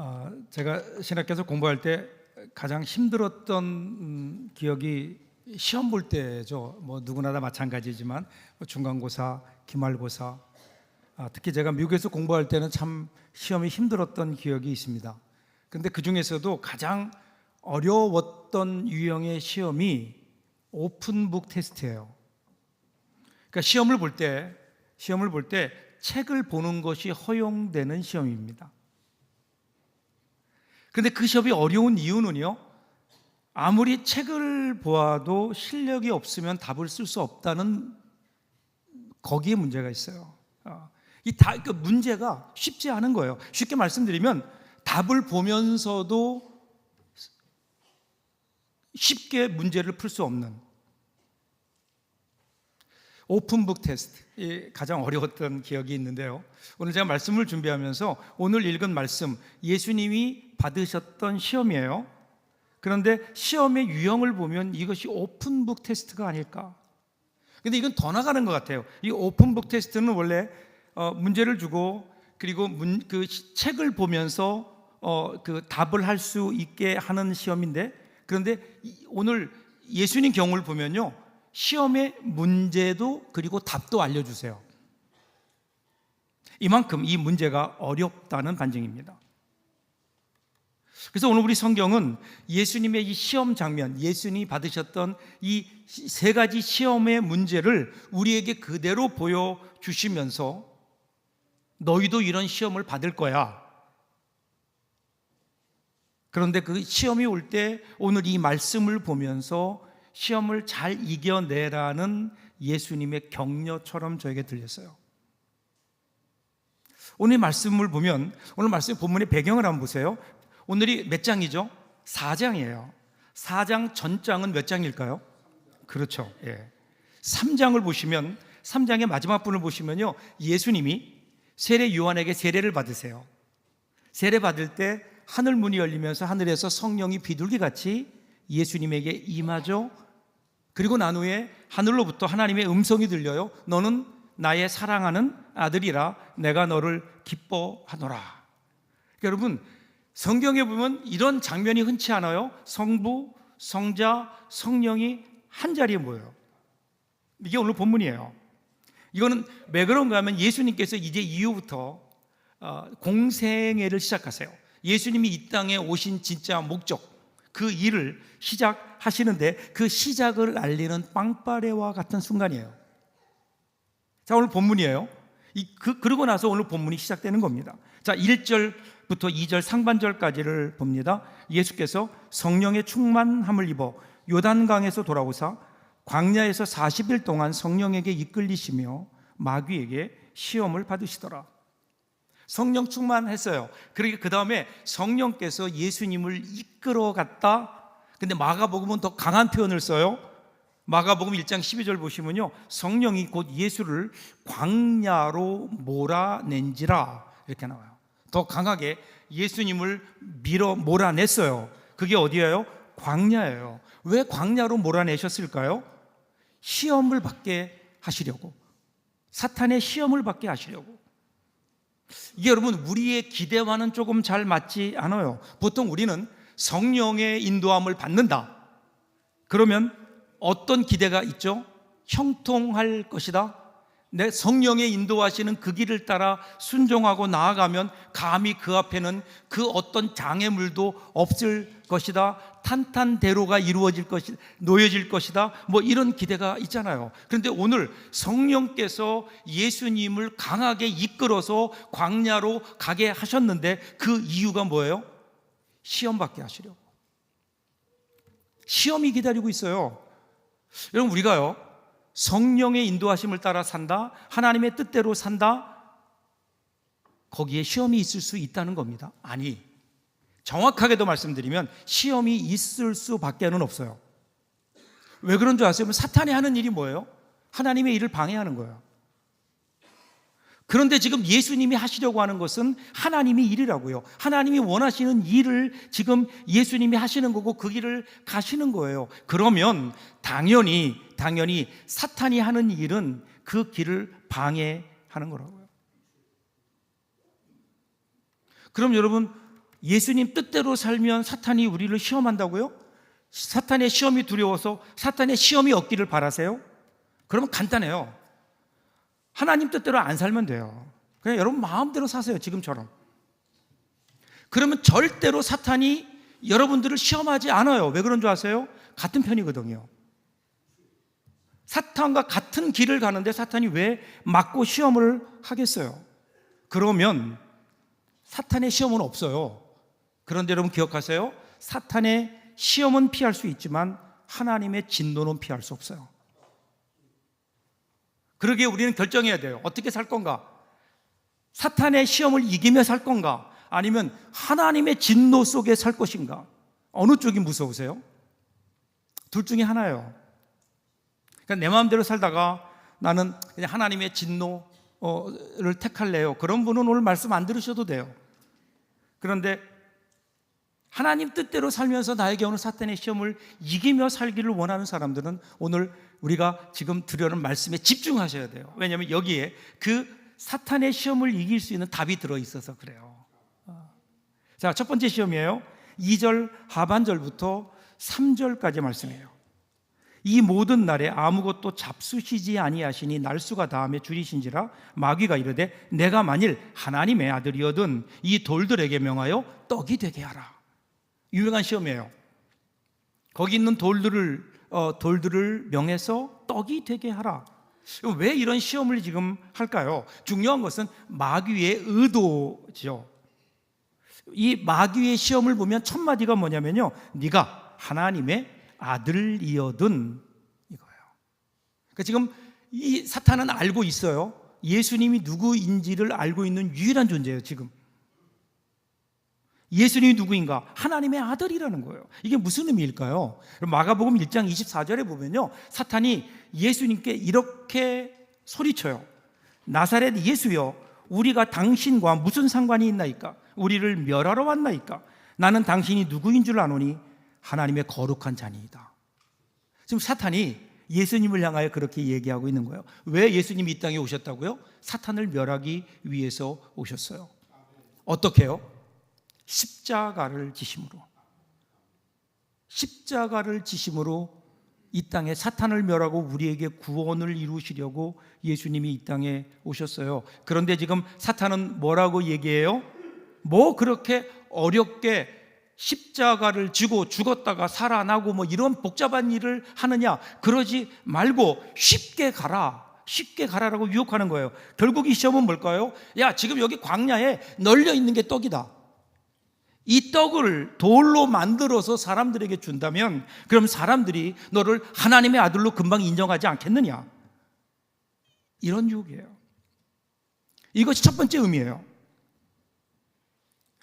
어, 제가 신학교에서 공부할 때 가장 힘들었던 음, 기억이 시험 볼 때죠. 뭐 누구나 다 마찬가지지만 뭐 중간고사, 기말고사, 아, 특히 제가 미국에서 공부할 때는 참 시험이 힘들었던 기억이 있습니다. 근데 그 중에서도 가장 어려웠던 유형의 시험이 오픈북 테스트예요. 그러니까 시험을 볼 때 시험을 볼 때 책을 보는 것이 허용되는 시험입니다. 근데 그 시험이 어려운 이유는요. 아무리 책을 보아도 실력이 없으면 답을 쓸 수 없다는 거기에 문제가 있어요. 어, 이다 그 문제가 쉽지 않은 거예요. 쉽게 말씀드리면 답을 보면서도 쉽게 문제를 풀 수 없는 오픈북 테스트 이 가장 어려웠던 기억이 있는데요. 오늘 제가 말씀을 준비하면서 오늘 읽은 말씀 예수님이 받으셨던 시험이에요. 그런데 시험의 유형을 보면 이것이 오픈북 테스트가 아닐까. 근데 이건 더 나가는 것 같아요. 이 오픈북 테스트는 원래 어, 문제를 주고 그리고 문, 그 시- 책을 보면서 어, 그 답을 할 수 있게 하는 시험인데 그런데 이- 오늘 예수님 경우를 보면요. 시험의 문제도 그리고 답도 알려주세요. 이만큼 이 문제가 어렵다는 반증입니다. 그래서 오늘 우리 성경은 예수님의 이 시험 장면, 예수님이 받으셨던 이 세 가지 시험의 문제를 우리에게 그대로 보여주시면서 너희도 이런 시험을 받을 거야. 그런데 그 시험이 올 때 오늘 이 말씀을 보면서 시험을 잘 이겨내라는 예수님의 격려처럼 저에게 들렸어요. 오늘 말씀을 보면 오늘 말씀 본문의 배경을 한번 보세요. 오늘이 몇 장이죠? 4장이에요. 4장 전장은 몇 장일까요? 그렇죠. 예. 3장을 보시면 3장의 마지막 분을 보시면요. 예수님이 세례 요한에게 세례를 받으세요. 세례 받을 때 하늘 문이 열리면서 하늘에서 성령이 비둘기 같이 예수님에게 임하죠. 그리고 난 후에 하늘로부터 하나님의 음성이 들려요. 너는 나의 사랑하는 아들이라 내가 너를 기뻐하노라. 여러분 성경에 보면 이런 장면이 흔치 않아요. 성부, 성자, 성령이 한 자리에 모여요. 이게 오늘 본문이에요. 이거는 왜 그런가 하면 예수님께서 이제 이후부터 어, 공생애를 시작하세요. 예수님이 이 땅에 오신 진짜 목적, 그 일을 시작하시는데 그 시작을 알리는 빵빠레와 같은 순간이에요. 자, 오늘 본문이에요. 이, 그, 그러고 나서 오늘 본문이 시작되는 겁니다. 자, 1절부터 2절 상반절까지를 봅니다. 예수께서 성령의 충만함을 입어 요단강에서 돌아오사 광야에서 40일 동안 성령에게 이끌리시며 마귀에게 시험을 받으시더라. 성령 충만했어요. 그러니까 그 다음에 성령께서 예수님을 이끌어 갔다. 근데 마가복음은 더 강한 표현을 써요. 마가복음 1장 12절 보시면요. 성령이 곧 예수를 광야로 몰아낸지라 이렇게 나와요. 더 강하게 예수님을 밀어 몰아냈어요. 그게 어디예요? 광야예요. 왜 광야로 몰아내셨을까요? 시험을 받게 하시려고. 사탄의 시험을 받게 하시려고. 이게 여러분 우리의 기대와는 조금 잘 맞지 않아요. 보통 우리는 성령의 인도함을 받는다. 그러면 어떤 기대가 있죠? 형통할 것이다. 내 성령의 인도하시는 그 길을 따라 순종하고 나아가면 감히 그 앞에는 그 어떤 장애물도 없을 것이다. 탄탄대로가 이루어질 것이 놓여질 것이다. 뭐 이런 기대가 있잖아요. 그런데 오늘 성령께서 예수님을 강하게 이끌어서 광야로 가게 하셨는데 그 이유가 뭐예요? 시험 받게 하시려고. 시험이 기다리고 있어요. 여러분 우리가요. 성령의 인도하심을 따라 산다. 하나님의 뜻대로 산다. 거기에 시험이 있을 수 있다는 겁니다. 아니. 정확하게도 말씀드리면 시험이 있을 수밖에는 없어요. 왜 그런 줄 아세요? 사탄이 하는 일이 뭐예요? 하나님의 일을 방해하는 거예요. 그런데 지금 예수님이 하시려고 하는 것은 하나님의 일이라고요. 하나님이 원하시는 일을 지금 예수님이 하시는 거고 그 길을 가시는 거예요. 그러면 당연히 당연히 사탄이 하는 일은 그 길을 방해하는 거라고요. 그럼 여러분 예수님 뜻대로 살면 사탄이 우리를 시험한다고요? 사탄의 시험이 두려워서 사탄의 시험이 없기를 바라세요? 그러면 간단해요. 하나님 뜻대로 안 살면 돼요. 그냥 여러분 마음대로 사세요. 지금처럼. 그러면 절대로 사탄이 여러분들을 시험하지 않아요. 왜 그런 줄 아세요? 같은 편이거든요. 사탄과 같은 길을 가는데 사탄이 왜 맞고 시험을 하겠어요? 그러면 사탄의 시험은 없어요. 그런데 여러분 기억하세요. 사탄의 시험은 피할 수 있지만 하나님의 진노는 피할 수 없어요. 그러기에 우리는 결정해야 돼요. 어떻게 살 건가? 사탄의 시험을 이기며 살 건가? 아니면 하나님의 진노 속에 살 것인가? 어느 쪽이 무서우세요? 둘 중에 하나예요. 그러니까 내 마음대로 살다가 나는 그냥 하나님의 진노를 택할래요. 그런 분은 오늘 말씀 안 들으셔도 돼요. 그런데 하나님 뜻대로 살면서 나에게 오는 사탄의 시험을 이기며 살기를 원하는 사람들은 오늘 우리가 지금 들으려는 말씀에 집중하셔야 돼요. 왜냐하면 여기에 그 사탄의 시험을 이길 수 있는 답이 들어 있어서 그래요. 자, 첫 번째 시험이에요. 2절 하반절부터 3절까지 말씀이에요. 이 모든 날에 아무것도 잡수시지 아니하시니 날수가 다음에 줄이신지라 마귀가 이르되 내가 만일 하나님의 아들이어든 이 돌들에게 명하여 떡이 되게 하라. 유명한 시험이에요. 거기 있는 돌들을 어, 돌들을 명해서 떡이 되게 하라. 왜 이런 시험을 지금 할까요? 중요한 것은 마귀의 의도죠. 이 마귀의 시험을 보면 첫 마디가 뭐냐면요. 네가 하나님의 아들이어든 이거예요. 그러니까 지금 이 사탄은 알고 있어요. 예수님이 누구인지를 알고 있는 유일한 존재예요, 지금. 예수님이 누구인가? 하나님의 아들이라는 거예요. 이게 무슨 의미일까요? 마가복음 1장 24절에 보면요. 사탄이 예수님께 이렇게 소리쳐요. 나사렛 예수여, 우리가 당신과 무슨 상관이 있나이까? 우리를 멸하러 왔나이까? 나는 당신이 누구인 줄 아노니 하나님의 거룩한 자니이다. 지금 사탄이 예수님을 향하여 그렇게 얘기하고 있는 거예요. 왜 예수님이 이 땅에 오셨다고요? 사탄을 멸하기 위해서 오셨어요. 어떻게요? 십자가를 지심으로. 십자가를 지심으로 이 땅에 사탄을 멸하고 우리에게 구원을 이루시려고 예수님이 이 땅에 오셨어요. 그런데 지금 사탄은 뭐라고 얘기해요? 뭐 그렇게 어렵게 십자가를 지고 죽었다가 살아나고 뭐 이런 복잡한 일을 하느냐? 그러지 말고 쉽게 가라. 쉽게 가라라고 유혹하는 거예요. 결국 이 시험은 뭘까요? 야, 지금 여기 광야에 널려 있는 게 떡이다. 이 떡을 돌로 만들어서 사람들에게 준다면 그럼 사람들이 너를 하나님의 아들로 금방 인정하지 않겠느냐? 이런 유혹이에요. 이것이 첫 번째 의미예요.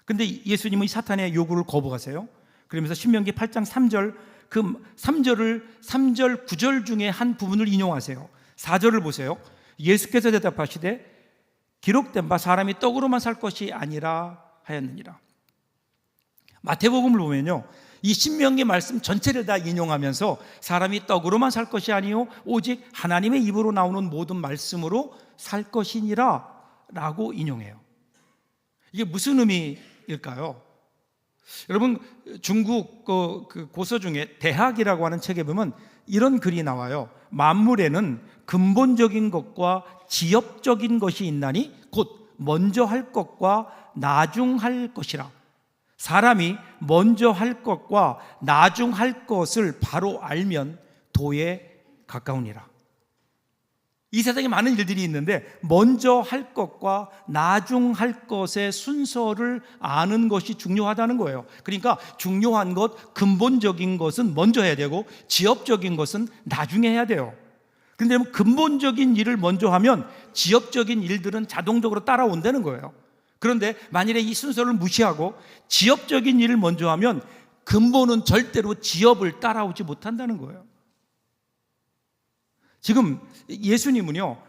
근데 예수님은 이 사탄의 요구를 거부하세요. 그러면서 신명기 8장 3절 그 3절을 3절 9절 중에 한 부분을 인용하세요. 4절을 보세요. 예수께서 대답하시되 기록된 바 사람이 떡으로만 살 것이 아니라 하였느니라. 마태복음을 보면요. 이 신명기 말씀 전체를 다 인용하면서 사람이 떡으로만 살 것이 아니요 오직 하나님의 입으로 나오는 모든 말씀으로 살 것이니라 라고 인용해요. 이게 무슨 의미일까요? 여러분 중국 그 고서 중에 대학이라고 하는 책에 보면 이런 글이 나와요. 만물에는 근본적인 것과 지엽적인 것이 있나니 곧 먼저 할 것과 나중 할 것이라. 사람이 먼저 할 것과 나중 할 것을 바로 알면 도에 가까우니라. 이 세상에 많은 일들이 있는데 먼저 할 것과 나중 할 것의 순서를 아는 것이 중요하다는 거예요. 그러니까 중요한 것, 근본적인 것은 먼저 해야 되고 지엽적인 것은 나중에 해야 돼요. 근데 근본적인 일을 먼저 하면 지엽적인 일들은 자동적으로 따라온다는 거예요. 그런데 만일에 이 순서를 무시하고 지엽적인 일을 먼저 하면 근본은 절대로 지엽을 따라오지 못한다는 거예요. 지금 예수님은요,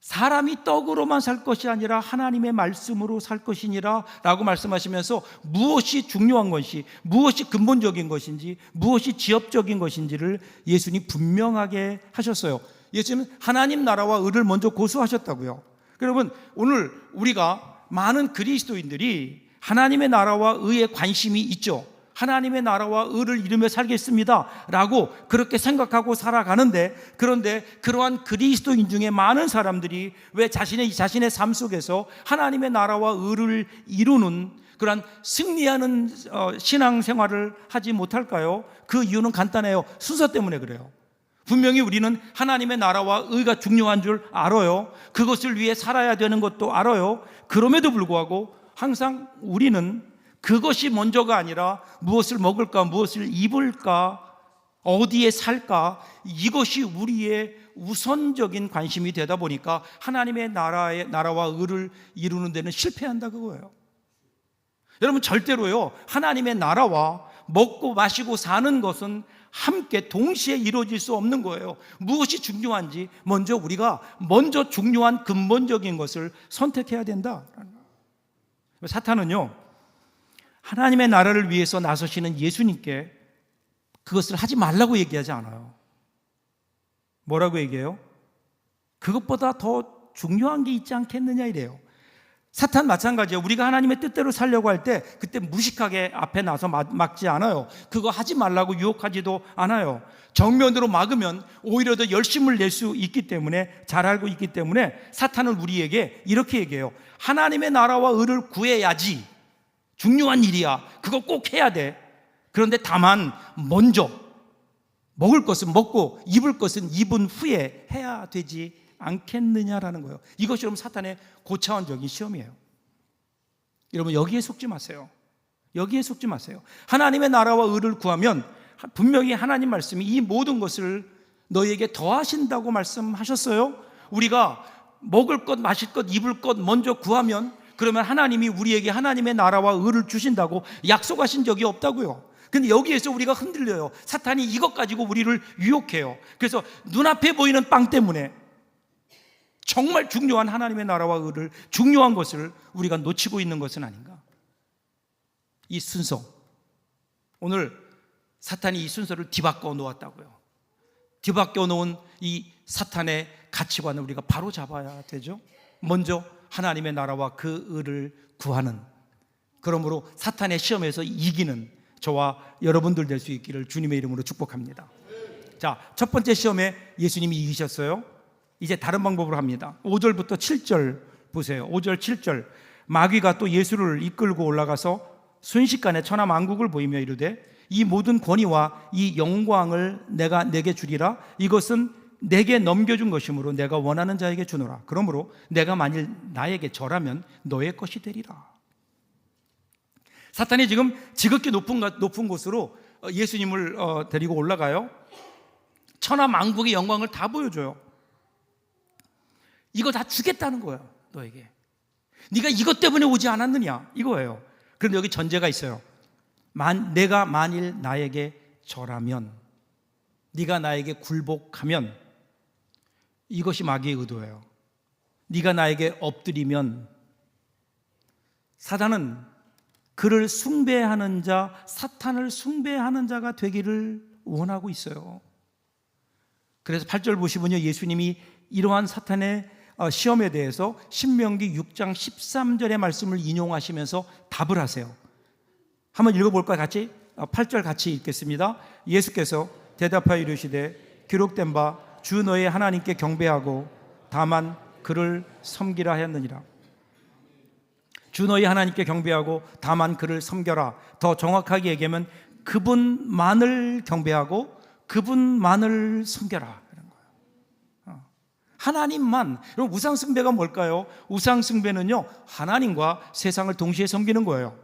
사람이 떡으로만 살 것이 아니라 하나님의 말씀으로 살 것이니라 라고 말씀하시면서 무엇이 중요한 것이, 무엇이 근본적인 것인지, 무엇이 지엽적인 것인지를 예수님 분명하게 하셨어요. 예수님은 하나님 나라와 의를 먼저 고수하셨다고요. 여러분, 오늘 우리가 많은 그리스도인들이 하나님의 나라와 의에 관심이 있죠. 하나님의 나라와 의를 이루며 살겠습니다. 라고 그렇게 생각하고 살아가는데 그런데 그러한 그리스도인 중에 많은 사람들이 왜 자신의, 자신의 삶 속에서 하나님의 나라와 의를 이루는 그러한 승리하는 어, 신앙 생활을 하지 못할까요? 그 이유는 간단해요. 순서 때문에 그래요. 분명히 우리는 하나님의 나라와 의가 중요한 줄 알아요. 그것을 위해 살아야 되는 것도 알아요. 그럼에도 불구하고 항상 우리는 그것이 먼저가 아니라 무엇을 먹을까, 무엇을 입을까, 어디에 살까, 이것이 우리의 우선적인 관심이 되다 보니까 하나님의 나라의, 나라와 의를 이루는 데는 실패한다 그거예요. 여러분, 절대로요, 하나님의 나라와 먹고 마시고 사는 것은 함께 동시에 이루어질 수 없는 거예요. 무엇이 중요한지 먼저 우리가 먼저 중요한 근본적인 것을 선택해야 된다. 사탄은요, 하나님의 나라를 위해서 나서시는 예수님께 그것을 하지 말라고 얘기하지 않아요. 뭐라고 얘기해요? 그것보다 더 중요한 게 있지 않겠느냐 이래요. 사탄 마찬가지예요. 우리가 하나님의 뜻대로 살려고 할 때 그때 무식하게 앞에 나서 막지 않아요. 그거 하지 말라고 유혹하지도 않아요. 정면으로 막으면 오히려 더 열심을 낼 수 있기 때문에 잘 알고 있기 때문에 사탄은 우리에게 이렇게 얘기해요. 하나님의 나라와 의를 구해야지. 중요한 일이야. 그거 꼭 해야 돼. 그런데 다만 먼저 먹을 것은 먹고 입을 것은 입은 후에 해야 되지 않겠느냐라는 거예요. 이것이 여러분 사탄의 고차원적인 시험이에요. 여러분 여기에 속지 마세요. 여기에 속지 마세요. 하나님의 나라와 의를 구하면 분명히 하나님 말씀이 이 모든 것을 너에게 더하신다고 말씀하셨어요. 우리가 먹을 것, 마실 것, 입을 것 먼저 구하면 그러면 하나님이 우리에게 하나님의 나라와 의를 주신다고 약속하신 적이 없다고요. 근데 여기에서 우리가 흔들려요. 사탄이 이것 가지고 우리를 유혹해요. 그래서 눈앞에 보이는 빵 때문에 정말 중요한 하나님의 나라와 의를 중요한 것을 우리가 놓치고 있는 것은 아닌가? 이 순서. 오늘 사탄이 이 순서를 뒤바꿔 놓았다고요. 뒤바꿔 놓은 이 사탄의 가치관을 우리가 바로 잡아야 되죠. 먼저 하나님의 나라와 그 의를 구하는 그러므로 사탄의 시험에서 이기는 저와 여러분들 될 수 있기를 주님의 이름으로 축복합니다. 자, 첫 번째 시험에 예수님이 이기셨어요. 이제 다른 방법으로 합니다. 5절부터 7절 보세요. 5절, 7절. 마귀가 또 예수를 이끌고 올라가서 순식간에 천하 만국을 보이며 이르되 이 모든 권위와 이 영광을 내가 내게 주리라. 이것은 내게 넘겨준 것이므로 내가 원하는 자에게 주노라. 그러므로 내가 만일 나에게 절하면 너의 것이 되리라. 사탄이 지금 지극히 높은, 높은 곳으로 어, 예수님을 어, 데리고 올라가요. 천하 만국의 영광을 다 보여줘요. 이거 다 주겠다는 거예요, 너에게. 네가 이것 때문에 오지 않았느냐 이거예요. 그런데 여기 전제가 있어요. 만, 내가 만일 나에게 절하면, 네가 나에게 굴복하면 이것이 마귀의 의도예요. 네가 나에게 엎드리면 사단은 그를 숭배하는 자, 사탄을 숭배하는 자가 되기를 원하고 있어요. 그래서 8절 보시면요. 예수님이 이러한 사탄의 어, 시험에 대해서 신명기 6장 13절의 말씀을 인용하시면서 답을 하세요. 한번 읽어볼까요? 같이? 8절 어, 같이 읽겠습니다. 예수께서 대답하여 이르시되 기록된 바 주 너의 하나님께 경배하고 다만 그를 섬기라 하였느니라. 주 너희 하나님께 경배하고 다만 그를 섬겨라. 더 정확하게 얘기하면 그분만을 경배하고 그분만을 섬겨라. 하나님만. 그럼 우상숭배가 뭘까요? 우상숭배는요, 하나님과 세상을 동시에 섬기는 거예요.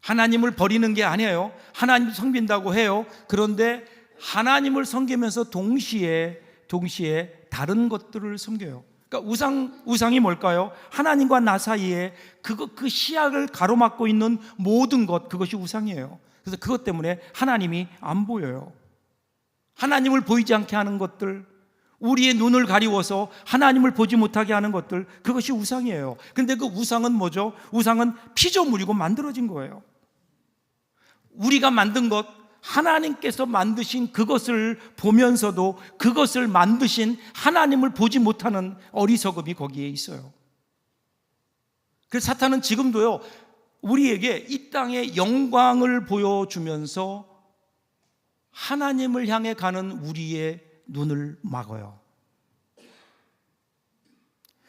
하나님을 버리는 게 아니에요. 하나님을 섬긴다고 해요. 그런데 하나님을 섬기면서 동시에, 동시에 다른 것들을 섬겨요. 그러니까 우상, 우상이 뭘까요? 하나님과 나 사이에 그거, 그 시야를 가로막고 있는 모든 것, 그것이 우상이에요. 그래서 그것 때문에 하나님이 안 보여요. 하나님을 보이지 않게 하는 것들, 우리의 눈을 가리워서 하나님을 보지 못하게 하는 것들 그것이 우상이에요. 근데 그 우상은 뭐죠? 우상은 피조물이고 만들어진 거예요. 우리가 만든 것 하나님께서 만드신 그것을 보면서도 그것을 만드신 하나님을 보지 못하는 어리석음이 거기에 있어요. 그래서 사탄은 지금도요. 우리에게 이 땅의 영광을 보여주면서 하나님을 향해 가는 우리의 눈을 막아요.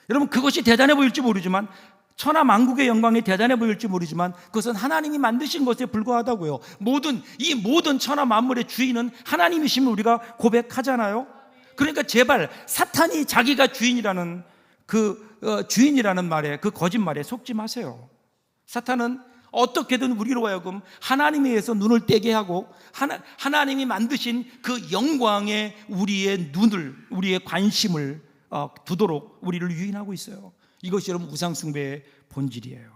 여러분 그것이 대단해 보일지 모르지만 천하 만국의 영광이 대단해 보일지 모르지만 그것은 하나님이 만드신 것에 불과하다고요. 모든 이 모든 천하 만물의 주인은 하나님이심을 우리가 고백하잖아요. 그러니까 제발 사탄이 자기가 주인이라는 그 어, 주인이라는 말에 그 거짓말에 속지 마세요. 사탄은 어떻게든 우리로 하여금 하나님에 의해서 눈을 떼게 하고 하나, 하나님이 만드신 그 영광에 우리의 눈을 우리의 관심을 어, 두도록 우리를 유인하고 있어요. 이것이 여러분 우상숭배의 본질이에요.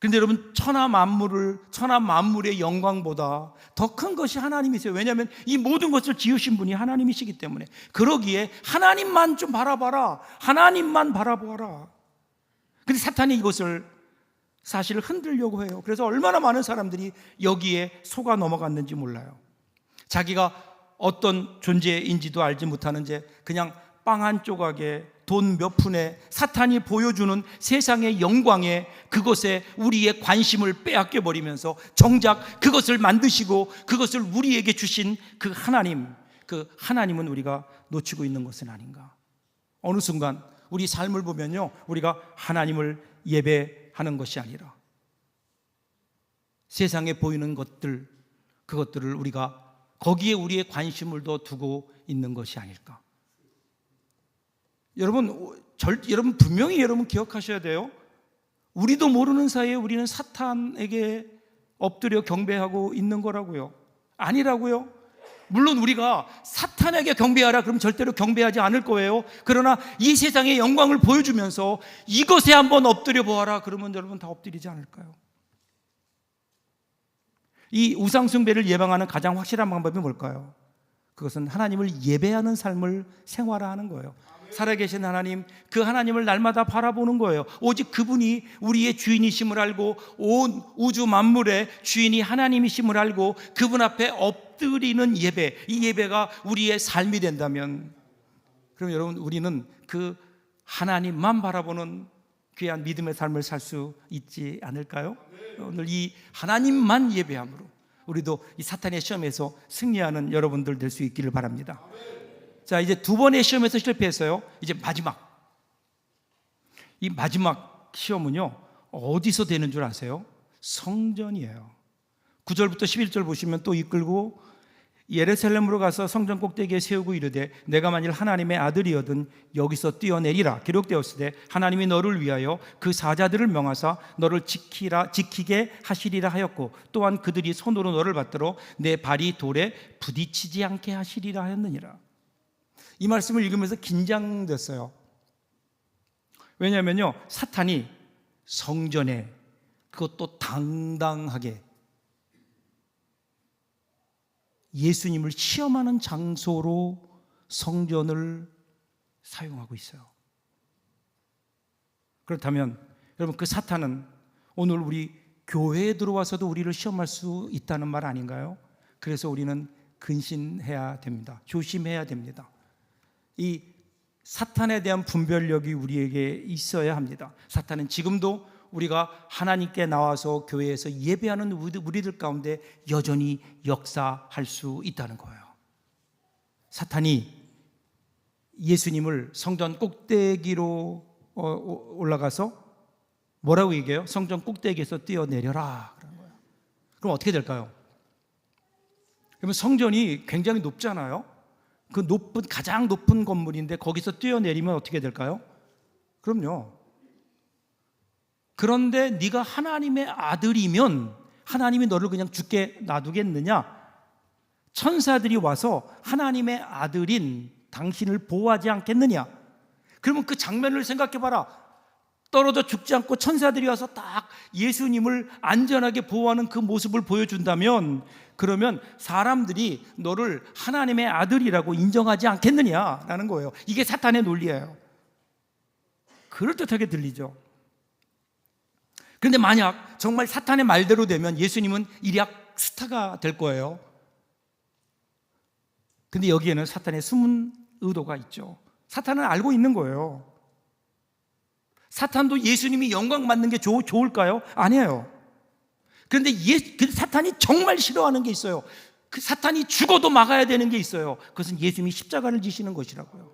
그런데 여러분 천하 만물을 천하 만물의 영광보다 더 큰 것이 하나님이세요. 왜냐하면 이 모든 것을 지으신 분이 하나님이시기 때문에 그러기에 하나님만 좀 바라봐라. 하나님만 바라보아라. 근데 사탄이 이것을 사실 흔들려고 해요. 그래서 얼마나 많은 사람들이 여기에 속아 넘어갔는지 몰라요. 자기가 어떤 존재인지도 알지 못하는 채 그냥 빵 한 조각에 돈 몇 푼에 사탄이 보여주는 세상의 영광에 그것에 우리의 관심을 빼앗겨 버리면서 정작 그것을 만드시고 그것을 우리에게 주신 그 하나님, 그 하나님은 우리가 놓치고 있는 것은 아닌가. 어느 순간 우리 삶을 보면요. 우리가 하나님을 예배하는 것이 아니라 세상에 보이는 것들, 그것들을 우리가 거기에 우리의 관심을 더 두고 있는 것이 아닐까. 여러분, 절, 여러분 분명히 여러분 기억하셔야 돼요. 우리도 모르는 사이에 우리는 사탄에게 엎드려 경배하고 있는 거라고요. 아니라고요. 물론 우리가 사탄에게 경배하라 그럼 절대로 경배하지 않을 거예요. 그러나 이 세상의 영광을 보여주면서 이것에 한번 엎드려 보아라 그러면 여러분 다 엎드리지 않을까요? 이 우상 숭배를 예방하는 가장 확실한 방법이 뭘까요? 그것은 하나님을 예배하는 삶을 생활화하는 거예요. 살아계신 하나님, 그 하나님을 날마다 바라보는 거예요. 오직 그분이 우리의 주인이심을 알고 온 우주 만물의 주인이 하나님이심을 알고 그분 앞에 엎드리는 예배, 이 예배가 우리의 삶이 된다면, 그럼 여러분 우리는 그 하나님만 바라보는 귀한 믿음의 삶을 살 수 있지 않을까요? 오늘 이 하나님만 예배함으로 우리도 이 사탄의 시험에서 승리하는 여러분들 될 수 있기를 바랍니다. 자, 이제 두 번의 시험에서 실패했어요. 이제 마지막. 이 마지막 시험은요, 어디서 되는 줄 아세요? 성전이에요. 9절부터 11절 보시면 또 이끌고 예루살렘으로 가서 성전 꼭대기에 세우고 이르되 내가 만일 하나님의 아들이거든 여기서 뛰어내리라 기록되었을 때 하나님이 너를 위하여 그 사자들을 명하사 너를 지키라 지키게 하시리라 하였고 또한 그들이 손으로 너를 받들어 내 발이 돌에 부딪히지 않게 하시리라 하였느니라 이 말씀을 읽으면서 긴장됐어요. 왜냐하면요, 사탄이 성전에 그것도 당당하게 예수님을 시험하는 장소로 성전을 사용하고 있어요. 그렇다면 여러분 그 사탄은 오늘 우리 교회에 들어와서도 우리를 시험할 수 있다는 말 아닌가요? 그래서 우리는 근신해야 됩니다. 조심해야 됩니다. 이 사탄에 대한 분별력이 우리에게 있어야 합니다. 사탄은 지금도 우리가 하나님께 나와서 교회에서 예배하는 우리들 가운데 여전히 역사할 수 있다는 거예요. 사탄이 예수님을 성전 꼭대기로 어, 올라가서 뭐라고 얘기해요? 성전 꼭대기에서 뛰어내려라. 그런 거예요. 그럼 어떻게 될까요? 그러면 성전이 굉장히 높잖아요. 그 높은 가장 높은 건물인데 거기서 뛰어내리면 어떻게 될까요? 그럼요. 그런데 네가 하나님의 아들이면 하나님이 너를 그냥 죽게 놔두겠느냐? 천사들이 와서 하나님의 아들인 당신을 보호하지 않겠느냐? 그러면 그 장면을 생각해 봐라. 떨어져 죽지 않고 천사들이 와서 딱 예수님을 안전하게 보호하는 그 모습을 보여준다면 그러면 사람들이 너를 하나님의 아들이라고 인정하지 않겠느냐라는 거예요. 이게 사탄의 논리예요. 그럴듯하게 들리죠. 그런데 만약 정말 사탄의 말대로 되면 예수님은 일약 스타가 될 거예요. 근데 여기에는 사탄의 숨은 의도가 있죠. 사탄은 알고 있는 거예요. 사탄도 예수님이 영광 받는 게 좋, 좋을까요? 아니에요. 그런데 예, 그 사탄이 정말 싫어하는 게 있어요. 그 사탄이 죽어도 막아야 되는 게 있어요. 그것은 예수님이 십자가를 지시는 것이라고요.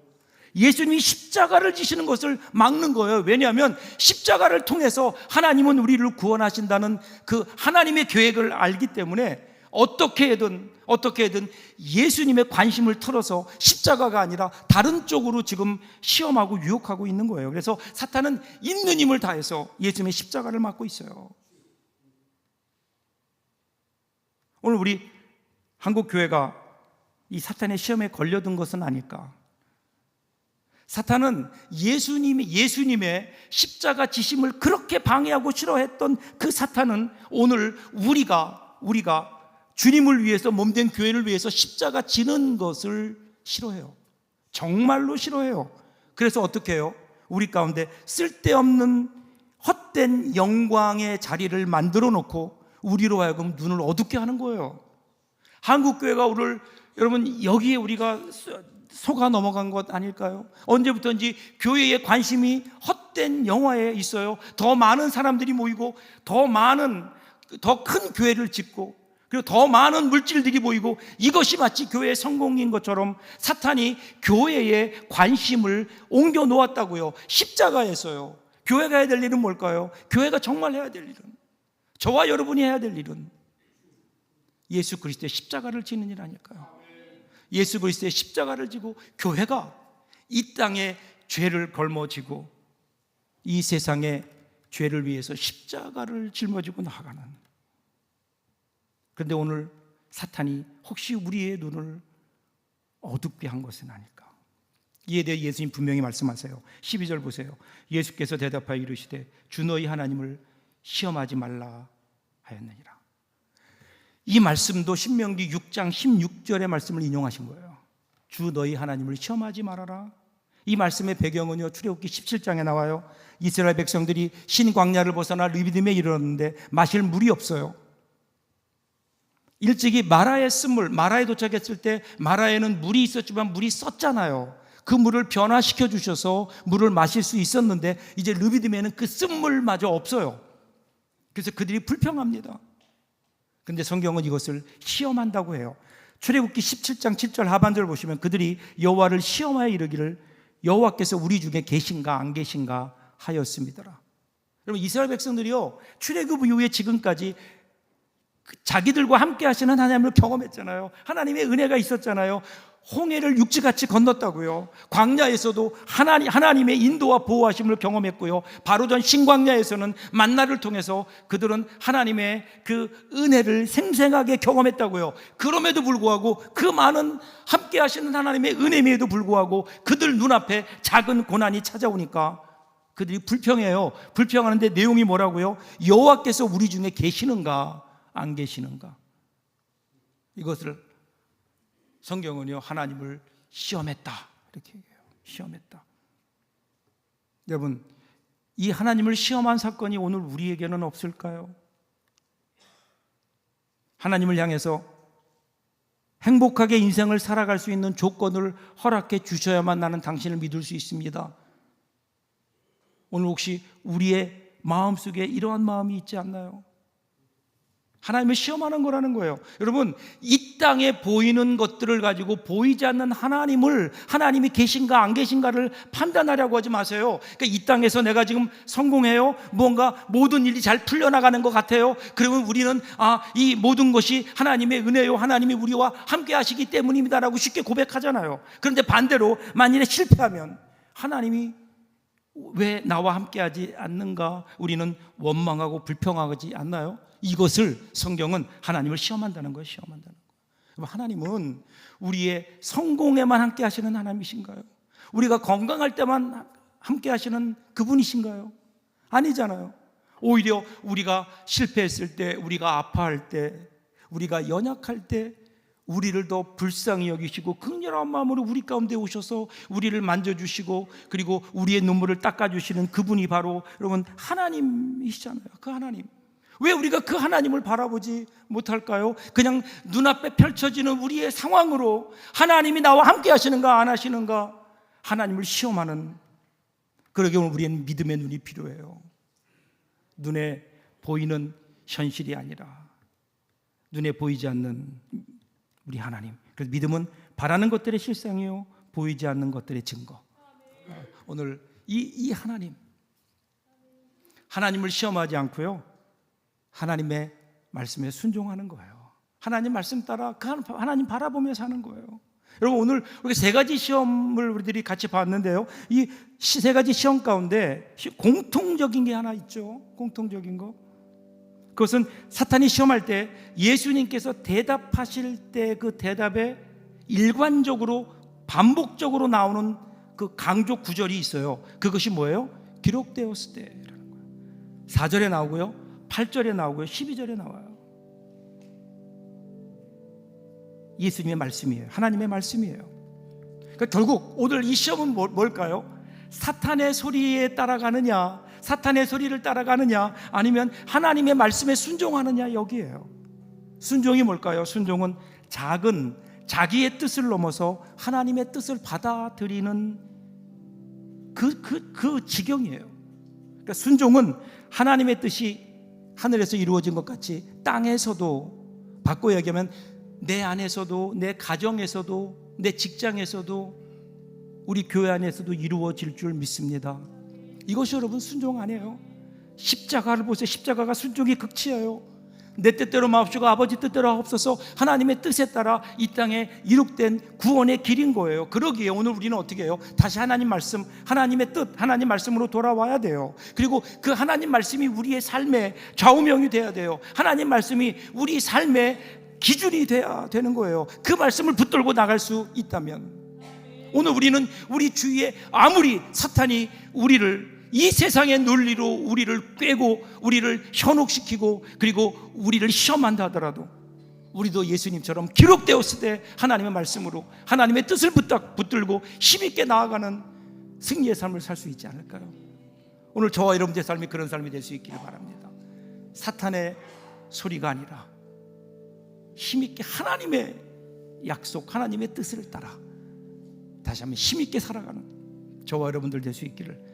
예수님이 십자가를 지시는 것을 막는 거예요. 왜냐하면 십자가를 통해서 하나님은 우리를 구원하신다는 그 하나님의 계획을 알기 때문에 어떻게든 어떻게든 예수님의 관심을 틀어서 십자가가 아니라 다른 쪽으로 지금 시험하고 유혹하고 있는 거예요. 그래서 사탄은 있는 힘을 다해서 예수님의 십자가를 막고 있어요. 오늘 우리 한국 교회가 이 사탄의 시험에 걸려든 것은 아닐까? 사탄은 예수님이 예수님의 십자가 지심을 그렇게 방해하고 싫어했던 그 사탄은 오늘 우리가 우리가 주님을 위해서 몸된 교회를 위해서 십자가 지는 것을 싫어해요. 정말로 싫어해요. 그래서 어떻게 해요? 우리 가운데 쓸데없는 헛된 영광의 자리를 만들어 놓고 우리로 하여금 눈을 어둡게 하는 거예요. 한국 교회가 오늘 여러분 여기에 우리가 속아 넘어간 것 아닐까요? 언제부터인지 교회의 관심이 헛된 영화에 있어요. 더 많은 사람들이 모이고 더 많은 더 큰 교회를 짓고 그리고 더 많은 물질들이 보이고 이것이 마치 교회의 성공인 것처럼 사탄이 교회의 관심을 옮겨 놓았다고요. 십자가에서요. 교회가 해야 될 일은 뭘까요? 교회가 정말 해야 될 일은 저와 여러분이 해야 될 일은 예수 그리스도의 십자가를 지는 일 아닐까요? 예수 그리스도의 십자가를 지고 교회가 이 땅에 죄를 걸머지고 이 세상의 죄를 위해서 십자가를 짊어지고 나아가는 그런데 오늘 사탄이 혹시 우리의 눈을 어둡게 한 것은 아닐까? 이에 대해 예수님 분명히 말씀하세요. 12절 보세요. 예수께서 대답하여 이르시되 주 너희 하나님을 시험하지 말라 하였느니라. 이 말씀도 신명기 6장 16절의 말씀을 인용하신 거예요. 주 너희 하나님을 시험하지 말아라. 이 말씀의 배경은요. 출애굽기 17장에 나와요. 이스라엘 백성들이 신광야를 벗어나 르비딤에 이르렀는데 마실 물이 없어요. 일찍이 마라에 쓴 물, 마라에 도착했을 때 마라에는 물이 있었지만 물이 썼잖아요. 그 물을 변화시켜 주셔서 물을 마실 수 있었는데 이제 르비딤에는 그 쓴물마저 없어요. 그래서 그들이 불평합니다. 근데 성경은 이것을 시험한다고 해요. 출애굽기 17장 7절 하반절 보시면 그들이 여호와를 시험하여 이르기를 여호와께서 우리 중에 계신가 안 계신가 하였습니다. 여러분 이스라엘 백성들이요 출애굽 이후에 지금까지 그 자기들과 함께 하시는 하나님을 경험했잖아요. 하나님의 은혜가 있었잖아요. 홍해를 육지같이 건넜다고요. 광야에서도 하나님, 하나님의 인도와 보호하심을 경험했고요. 바로 전 신광야에서는 만나를 통해서 그들은 하나님의 그 은혜를 생생하게 경험했다고요. 그럼에도 불구하고 그 많은 함께 하시는 하나님의 은혜임에도 불구하고 그들 눈앞에 작은 고난이 찾아오니까 그들이 불평해요. 불평하는데 내용이 뭐라고요? 여호와께서 우리 중에 계시는가 안 계시는가? 이것을 성경은요, 하나님을 시험했다. 이렇게 얘기해요. 시험했다. 여러분, 이 하나님을 시험한 사건이 오늘 우리에게는 없을까요? 하나님을 향해서 행복하게 인생을 살아갈 수 있는 조건을 허락해 주셔야만 나는 당신을 믿을 수 있습니다. 오늘 혹시 우리의 마음 속에 이러한 마음이 있지 않나요? 하나님을 시험하는 거라는 거예요. 여러분, 이 땅에 보이는 것들을 가지고 보이지 않는 하나님을 하나님이 계신가 안 계신가를 판단하려고 하지 마세요. 그러니까 이 땅에서 내가 지금 성공해요. 뭔가 모든 일이 잘 풀려나가는 것 같아요. 그러면 우리는 아, 이 모든 것이 하나님의 은혜요. 하나님이 우리와 함께 하시기 때문입니다라고 쉽게 고백하잖아요. 그런데 반대로 만일에 실패하면 하나님이 왜 나와 함께 하지 않는가? 우리는 원망하고 불평하지 않나요? 이것을 성경은 하나님을 시험한다는 거예요. 시험한다는 거예요. 하나님은 우리의 성공에만 함께 하시는 하나님이신가요? 우리가 건강할 때만 함께 하시는 그분이신가요? 아니잖아요. 오히려 우리가 실패했을 때, 우리가 아파할 때, 우리가 연약할 때, 우리를 더 불쌍히 여기시고 극렬한 마음으로 우리 가운데 오셔서 우리를 만져주시고 그리고 우리의 눈물을 닦아주시는 그분이 바로 여러분 하나님이시잖아요. 그 하나님. 왜 우리가 그 하나님을 바라보지 못할까요? 그냥 눈앞에 펼쳐지는 우리의 상황으로 하나님이 나와 함께 하시는가 안 하시는가 하나님을 시험하는 그러기 오늘 우리는 믿음의 눈이 필요해요. 눈에 보이는 현실이 아니라 눈에 보이지 않는 우리 하나님. 그래서 믿음은 바라는 것들의 실상이요 보이지 않는 것들의 증거. 오늘 이, 이 하나님 하나님을 시험하지 않고요 하나님의 말씀에 순종하는 거예요. 하나님 말씀 따라 그 하나님 바라보며 사는 거예요. 여러분 오늘 이렇게 세 가지 시험을 우리들이 같이 봤는데요. 이 세 가지 시험 가운데 공통적인 게 하나 있죠. 공통적인 거. 그것은 사탄이 시험할 때 예수님께서 대답하실 때 그 대답에 일관적으로 반복적으로 나오는 그 강조 구절이 있어요. 그것이 뭐예요? 기록되었을 때라는 거예요. 4절에 나오고요. 8절에 나오고요. 12절에 나와요. 예수님의 말씀이에요. 하나님의 말씀이에요. 그러니까 결국 오늘 이 시험은 뭐- 뭘까요? 사탄의 소리에 따라가느냐, 사탄의 소리를 따라가느냐, 아니면 하나님의 말씀에 순종하느냐 여기에요. 순종이 뭘까요? 순종은 작은 자기의 뜻을 넘어서 하나님의 뜻을 받아들이는 그, 그, 그 지경이에요. 그러니까 순종은 하나님의 뜻이 하늘에서 이루어진 것 같이 땅에서도 바꿔 얘기하면 내 안에서도 내 가정에서도 내 직장에서도 우리 교회 안에서도 이루어질 줄 믿습니다. 이것이 여러분 순종 아니에요. 십자가를 보세요. 십자가가 순종의 극치예요. 내 뜻대로 마옵시고 아버지 뜻대로 하옵소서 하나님의 뜻에 따라 이 땅에 이룩된 구원의 길인 거예요. 그러기에 오늘 우리는 어떻게 해요? 다시 하나님 말씀, 하나님의 뜻, 하나님 말씀으로 돌아와야 돼요. 그리고 그 하나님 말씀이 우리의 삶의 좌우명이 돼야 돼요. 하나님 말씀이 우리 삶의 기준이 돼야 되는 거예요. 그 말씀을 붙들고 나갈 수 있다면 오늘 우리는 우리 주위에 아무리 사탄이 우리를 이 세상의 논리로 우리를 꿰고 우리를 현혹시키고 그리고 우리를 시험한다 하더라도 우리도 예수님처럼 기록되었을 때 하나님의 말씀으로 하나님의 뜻을 붙- 붙들고 힘있게 나아가는 승리의 삶을 살 수 있지 않을까요? 오늘 저와 여러분의 삶이 그런 삶이 될 수 있기를 바랍니다. 사탄의 소리가 아니라 힘있게 하나님의 약속, 하나님의 뜻을 따라 다시 한번 힘있게 살아가는 저와 여러분들 될 수 있기를